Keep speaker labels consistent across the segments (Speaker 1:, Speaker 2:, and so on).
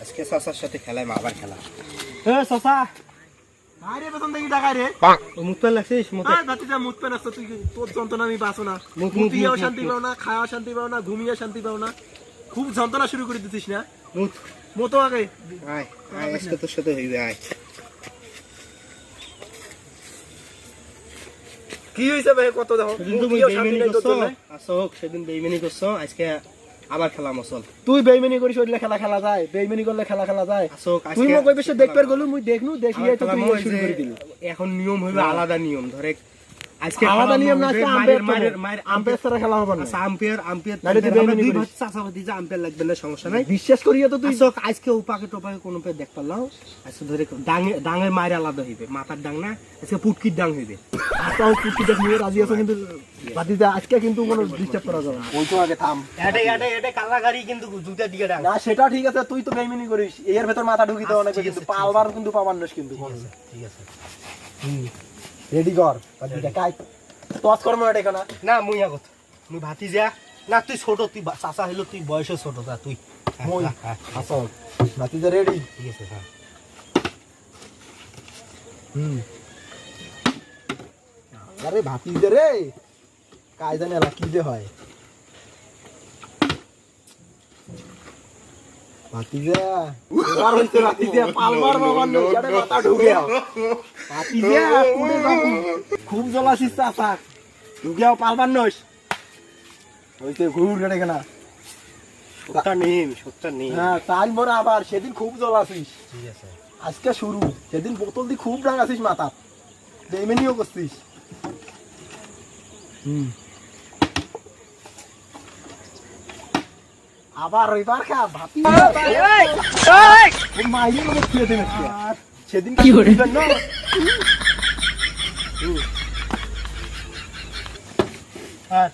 Speaker 1: আজকে চাচার সাথে খেলায় মা আবার খেলা।
Speaker 2: এ সসা।
Speaker 3: আরে বেতন দেখি টাকা রে?
Speaker 2: ও মুখ পেন লাগছিস মুখে
Speaker 3: আরে বাতিটা মুত পেন আসতো তুই তোর যন্ত্রণা আমি বাঁচো না।
Speaker 2: মুখ, মুখ,
Speaker 3: শান্তি। পাও না খাওয়া শান্তি পাও না ঘুমিয়ে শান্তি পাও না। খুব যন্ত্রণা শুরু করে দিতিস না?
Speaker 2: মুখ।
Speaker 3: মতো আগে।
Speaker 1: আয় আয় আজকে তোর সাথে হইবে আয়।
Speaker 3: কি হয়েছে ভাই? কত দেখো।
Speaker 2: সেদিন বেইমানি করছ? আজকে আবার খেলা মসল
Speaker 3: তুই বেইমানি করিস ওইলে খেলা খেলা যায়। বেইমানি করলে খেলা খেলা যায়। তুই মোক বেশে দেখবার গেলু মুই দেখনু দেখিয়ে তো তুই শুরু করে দিলি।
Speaker 2: এখন নিয়ম হইবে আলাদা নিয়ম ধরে আজকে
Speaker 3: আলাদা নিয়ম না আজকে আম্পায়ার
Speaker 2: মায়ের মায়ের
Speaker 3: আম্পায়ার ছাড়া খেলা হবে না।
Speaker 2: আচ্ছা আম্পায়ার আম্পায়ার
Speaker 3: তুই বেইমানি করিস।
Speaker 2: চাচাবাদি যে আম্পায়ার লাগবে না সমস্যা নাই।
Speaker 3: বিশ্বাস করিয়ে তো তুই
Speaker 2: আসো আজকে উপাকে টোপাকে কোনো পে দেখ পারলাম। আজকে ধরে ডাঙে ডাঙের মায়ের আলাদা হইবে মাথার ডাং না আজকে পুটকির ডাং হইবে।
Speaker 3: আমি কুর্তি নিয়ে রাজি আছে কিন্তু? বাদিতে আজকে কিন্তু কোনো ডিস্টার্ব করা যাবে ওই তো আগে থাম।
Speaker 2: এটে এটে এটে কালা গাড়ি কিন্তু দুটা দিকে
Speaker 3: না সেটা ঠিক আছে তুই তো বেইমানি করিস। এর ভেতর মাথা ঢুকি দেওয়া
Speaker 2: আচ্ছা,
Speaker 3: অনেক কিন্তু পালবার কিন্তু পাবার নস কিন্তু
Speaker 2: ঠিক আছে
Speaker 3: রেডি কর। বাদিতে কাই? টস কর মনে এটা না
Speaker 2: না মুই আগত। মুই ভাতি যা না তুই ছোট তুই চাচা হইল তুই বয়সে ছোট তা তুই।
Speaker 3: মই? আসল বাদিতে রেডি
Speaker 2: ঠিক আছে হ্যাঁ।
Speaker 3: হুম। আরে ভাতি দে রে। কাজ জানে এলা কি যে হয়। ভাতিজা এবার হইছে ভাতিজা পালবার বাবার নই আরে মাথা ঢুকে ভাতিজা খুব জ্বলাছিস চাচা। নইস হইতে ঘুর গেড়ে কেনা
Speaker 2: নেম নেম
Speaker 3: হ্যাঁ তাই আবার। সেদিন খুব জ্বলাছিস।
Speaker 2: ঠিক আছে।
Speaker 3: আজকে শুরু। সেদিন বোতল দিয়ে খুব রাঙাছিস মাথা বেমেনিও করছিস। আবার এবার খা ভাতি মাইরে মতো খেয়ে দেবে সেদিন কি করে
Speaker 2: আর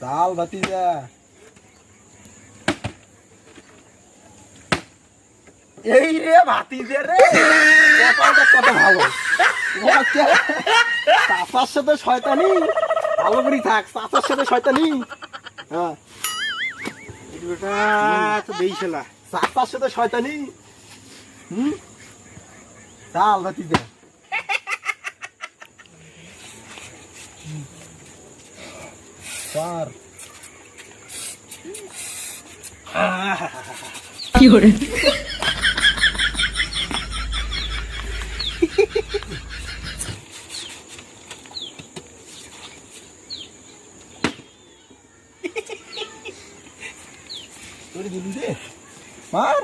Speaker 3: চাল ভাতি এই রে ভাতি দে রে। কপালটা কত ভালো। চাচার সাথে শয়তানি। ভালো করে থাক চাচার সাথে শয়তানি। হ্যাঁ।
Speaker 2: বেইছেলা
Speaker 3: চাচার সাথে শয়তানি। হুম? চাল ভাতি দে। Udah dulu deh. Mar.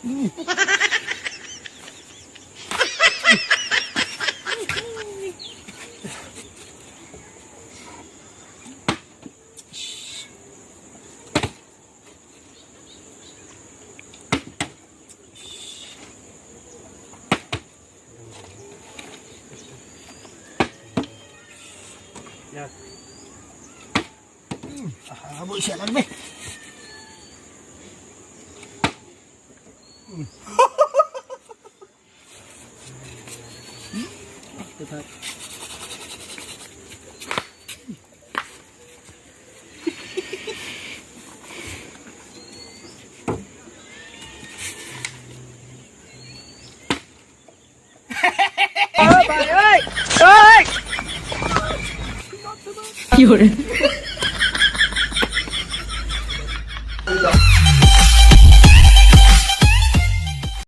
Speaker 3: Ini. Ya. Hmm, ah, boleh চার তোরে দিলি রে মার বসে লাগবে
Speaker 4: কি hore